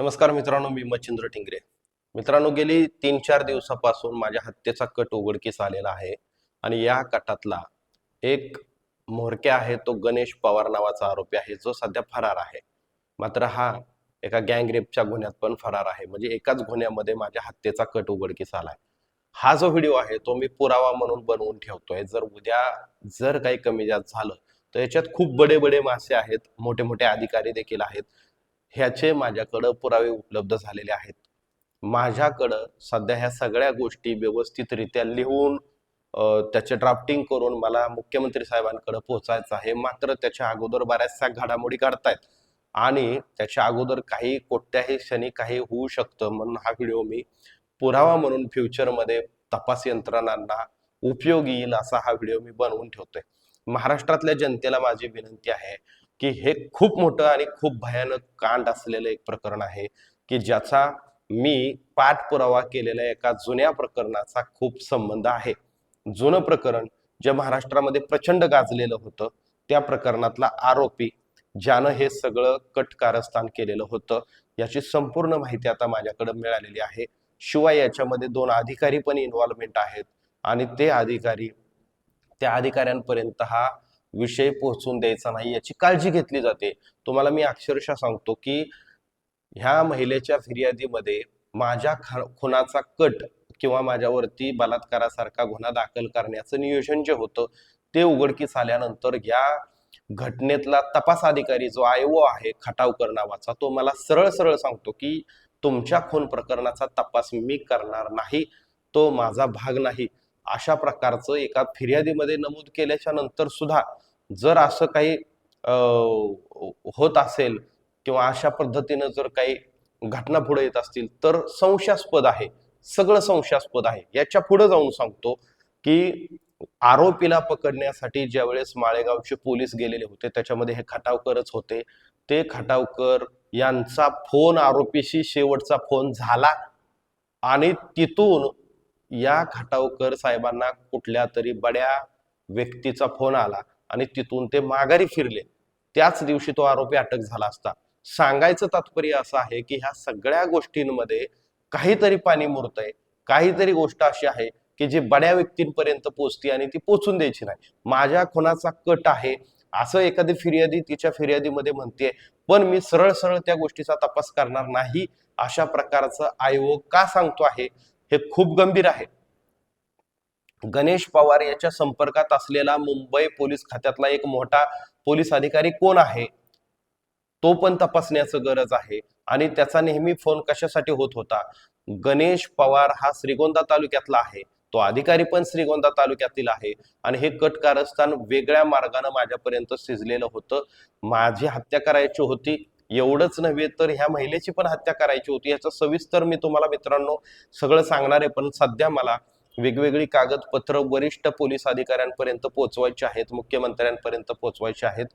नमस्कार मित्रांनो मी मच्छिंद्र टिंगरे मित्रांनो गेली तीन चार दिवसापासून माझ्या हत्येचा कट उघडकीस आलेला आहे आणि या कटातला एक म्होरक्या आहे तो गणेश पवार नावाचा आरोपी आहे जो सध्या फरार आहे. मात्र हा एका गँगरेपच्या गुन्ह्यात पण फरार आहे. म्हणजे एकाच गुन्ह्यामध्ये माझ्या हत्येचा कट उघडकीस आलाय. हा जो व्हिडिओ आहे तो मी पुरावा म्हणून बनवून ठेवतोय. जर उद्या जर काही कमी जास्त झालं तर याच्यात खूप बडे बडे मासे आहेत मोठे मोठे अधिकारी देखील आहेत. ह्याचे माझ्याकडं पुरावे उपलब्ध झालेले आहेत. माझ्याकडं सध्या ह्या सगळ्या गोष्टी व्यवस्थितरित्या लिहून त्याचे ड्राफ्टिंग करून मला मुख्यमंत्री साहेबांकडे पोहोचायचं आहे. मात्र त्याच्या अगोदर बऱ्याचशा घडामोडी काढतायत आणि त्याच्या अगोदर काही कोणत्याही क्षणी काही होऊ शकतं म्हणून हा व्हिडिओ मी पुरावा म्हणून फ्युचरमध्ये तपास यंत्रणांना उपयोगी येईल असा हा व्हिडिओ मी बनवून ठेवतोय. महाराष्ट्रातल्या जनतेला माझी विनंती आहे की हे खूप मोठं आणि खूप भयानक कांड असलेलं एक प्रकरण आहे की ज्याचा मी पाठपुरावा केलेल्या एका जुन्या प्रकरणाचा खूप संबंध आहे. जुनं प्रकरण जे महाराष्ट्रामध्ये प्रचंड गाजलेलं होतं त्या प्रकरणातला आरोपी ज्यानं हे सगळं कट कारस्थान केलेलं होतं याची संपूर्ण माहिती आता माझ्याकडे मिळालेली आहे. शिवाय याच्यामध्ये दोन अधिकारी पण इन्व्हॉल्वमेंट आहेत आणि ते अधिकारी त्या अधिकाऱ्यांपर्यंत हा विषय पोहोचून द्यायचा नाही याची काळजी घेतली जाते. तुम्हाला मी अक्षरशः सांगतो की ह्या महिलेच्या फिर्यादीमध्ये माझ्या खुनाचा कट किंवा माझ्यावरती बलात्कारासारखा गुन्हा दाखल करण्याचं नियोजन जे होतं ते उघडकीस आल्यानंतर या घटनेतला तपास अधिकारी जो आयओ आहे खटावकर नावाचा तो मला सरळ सरळ सांगतो की तुमच्या खून प्रकरणाचा तपास मी करणार नाही. तो माझा भाग नाही. अशा प्रकारचं एका फिर्यादीमध्ये नमूद केल्याच्यानंतर सुद्धा जर असं काही होत असेल किंवा अशा पद्धतीनं जर काही घटना पुढे येत असतील तर संशयास्पद आहे. सगळं संशयास्पद आहे. याच्यापुढे जाऊन सांगतो की आरोपीला पकडण्यासाठी ज्यावेळेस माळेगावचे पोलीस गेलेले होते त्याच्यामध्ये हे खटावकरच होते. ते खटावकर यांचा फोन आरोपीशी शेवटचा फोन झाला आणि तिथून या खटावकर साहेबांना कुठल्या तरी बड्या व्यक्तीचा फोन आला आणि तिथून ते माघारी फिरले. त्याच दिवशी तो आरोपी अटक झाला असता. सांगायचं तात्पर्य असं आहे की ह्या सगळ्या गोष्टींमध्ये काहीतरी पाणी मुरतंय. काहीतरी गोष्ट अशी आहे की जी बड्या व्यक्तींपर्यंत पोचते आणि ती पोचून द्यायची नाही. माझ्या खुनाचा कट आहे. असं एखादी फिर्यादी तिच्या फिर्यादीमध्ये म्हणते पण मी सरळ सरळ त्या गोष्टीचा तपास करणार नाही. अशा प्रकारचं आयोग का सांगतो आहे? हे खूप गंभीर आहे. गणेश पवार याच्या संपर्कात असलेला मुंबई पोलीस खात्यातला एक मोठा पोलीस अधिकारी कोण आहे? तो पण तपासण्याचं गरज आहे आणि त्याचा नेहमी फोन कशासाठी होत होता? गणेश पवार हा श्रीगोंदा तालुक्यातला आहे. तो अधिकारी पण श्रीगोंदा तालुक्यातील आहे आणि हे कट कारस्थान वेगळ्या मार्गाने माझ्यापर्यंत शिजलेलं होतं. माझी हत्या करायची होती. एवढंच नव्हे तर ह्या महिलेची पण हत्या करायची होती. याचं सविस्तर मी तुम्हाला मित्रांनो सगळं सांगणार आहे. पण सध्या मला वेगवेगळी कागदपत्र वरिष्ठ पोलीस अधिकाऱ्यांपर्यंत पोहोचवायची आहेत मुख्यमंत्र्यांपर्यंत पोहोचवायची आहेत.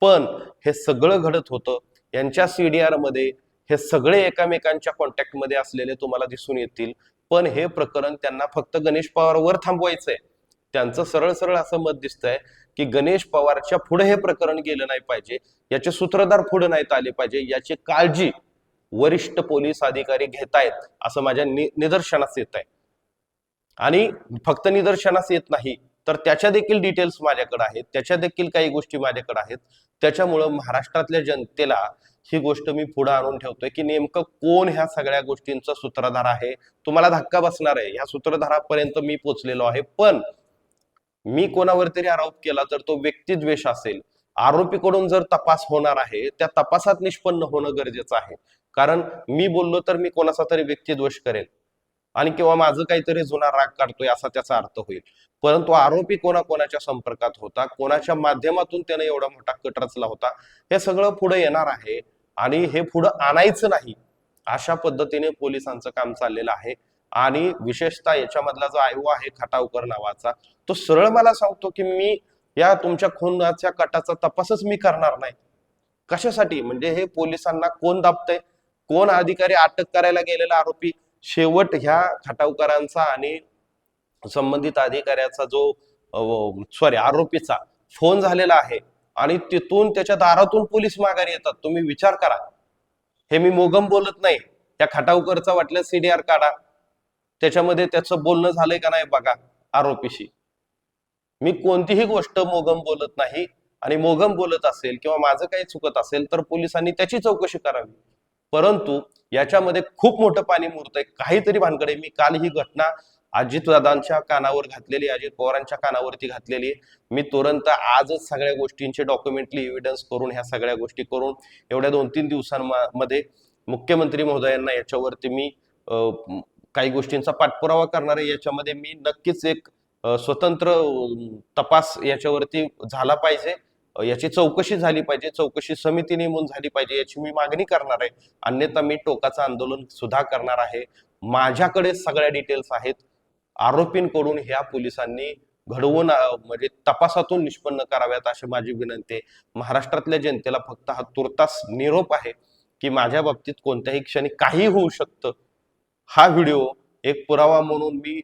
पण हे सगळं घडत होतं. यांच्या सीडीआरमध्ये हे सगळे एकामेकांच्या कॉन्टॅक्टमध्ये असलेले तुम्हाला दिसून येतील. पण हे प्रकरण त्यांना फक्त गणेश पवारवर थांबवायचंय. त्यांचं सरळ सरळ असं मत दिसतंय. की गणेश पवारच्या पुढे हे प्रकरण गेलं नाही पाहिजे याचे सूत्रधार पुढे नाहीत आले पाहिजे याची काळजी वरिष्ठ पोलीस अधिकारी घेतायत असं माझ्या नि- निदर्शनास येत आहे आणि फक्त निदर्शनास येत नाही तर त्याच्या देखील डिटेल्स माझ्याकडे आहेत त्याच्या देखील काही गोष्टी माझ्याकडे आहेत. त्याच्यामुळं महाराष्ट्रातल्या जनतेला ही गोष्ट मी पुढे आणून ठेवतोय की नेमकं कोण ह्या सगळ्या गोष्टींचा सूत्रधार आहे तुम्हाला धक्का बसणार आहे ह्या सूत्रधारापर्यंत मी पोचलेलो आहे. पण मी कोणावर तरी आरोप केला तर तो व्यक्तिद्वेष असेल आरोपीकडून जर तपास होणार आहे त्या तपासात निष्पन्न होणं गरजेचं आहे. कारण मी बोललो तर मी कोणाचा तरी व्यक्तिद्वेष करेल. आणि किंवा माझं काहीतरी जुना राग काढतोय असा त्याचा अर्थ होईल. परंतु आरोपी कोणा कोणाच्या संपर्कात होता कोणाच्या माध्यमातून त्याने एवढा मोठा कट रचला होता हे सगळं पुढे येणार आहे. आणि हे पुढं आणायचं नाही अशा पद्धतीने पोलिसांचं काम चाललेलं आहे. आणि विशेषतः याच्यामधला जो आयओ आहे खटावकर नावाचा तो सरळ मला सांगतो की मी या तुमच्या खुनाच्या कटाचा तपासच मी करणार नाही. कशासाठी? म्हणजे हे पोलिसांना कोण दाबतंय? कोण अधिकारी अटक करायला गेलेला आरोपी? शेवट ह्या खटावकरांचा आणि संबंधित अधिकाऱ्याचा जो सॉरी आरोपीचा फोन झालेला आहे आणि तिथून त्याच्या दारातून पोलीस माघारी येतात. तुम्ही विचार करा. हे मी मोगम बोलत नाही. त्या खटावकरचा वाटल्या सीडीआर काढा. त्याच्यामध्ये त्याचं बोलणं झालंय का नाही बघा आरोपीशी. मी कोणतीही गोष्ट मोगम बोलत नाही आणि मोगम बोलत असेल किंवा माझं काही चुकत असेल तर पोलिसांनी त्याची चौकशी करावी. परंतु याच्यामध्ये खूप मोठं पाणी मुरतंय. काहीतरी भानकडे मी काल ही घटना अजितदादांच्या कानावर घातलेली अजित पवारांच्या कानावरती घातलेली. मी तुरंत आजच सगळ्या गोष्टींचे डॉक्युमेंटली एव्हिडन्स करून ह्या सगळ्या गोष्टी करून एवढ्या दोन तीन दिवसांमध्ये मुख्यमंत्री महोदयांना याच्यावरती मी अं, काही गोष्टींचा पाठपुरावा करणार आहे याच्यामध्ये मी नक्कीच एक स्वतंत्र तपास याच्यावरती झाला पाहिजे. याची चौकशी झाली पाहिजे. चौकशी समिती नेमून झाली पाहिजे याची मी मागणी करणार आहे. अन्यथा मी टोकाचं आंदोलन सुद्धा करणार आहे. माझ्याकडे सगळ्या डिटेल्स आहेत. आरोपींकडून ह्या पोलिसांनी घडवून म्हणजे तपासातून निष्पन्न कराव्यात अशी माझी विनंती आहे. महाराष्ट्रातल्या जनतेला फक्त हा तुर्तास निरोप आहे की माझ्या बाबतीत कोणत्याही क्षणी काही होऊ शकतं. हा व्हिडिओ एक पुरावा म्हणून मी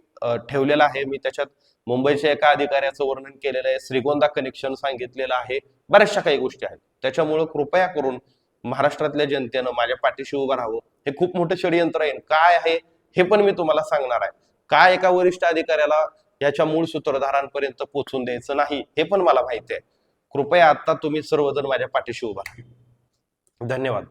ठेवलेला आहे. मी त्याच्यात मुंबईच्या एका अधिकाऱ्याचं वर्णन केलेलं आहे. श्रीगोंदा कनेक्शन सांगितलेलं आहे. बऱ्याचशा काही गोष्टी आहेत. त्याच्यामुळं कृपया करून महाराष्ट्रातल्या जनतेनं माझ्या पाठीशी उभं राहावं. हे खूप मोठं षडयंत्र आहे. काय आहे हे पण मी तुम्हाला सांगणार आहे. काय एका वरिष्ठ अधिकाऱ्याला याच्या मूळ सूत्रधारांपर्यंत पोहोचून द्यायचं नाही हे पण मला माहिती आहे. कृपया आता तुम्ही सर्वजण माझ्या पाठीशी उभा राहा. धन्यवाद.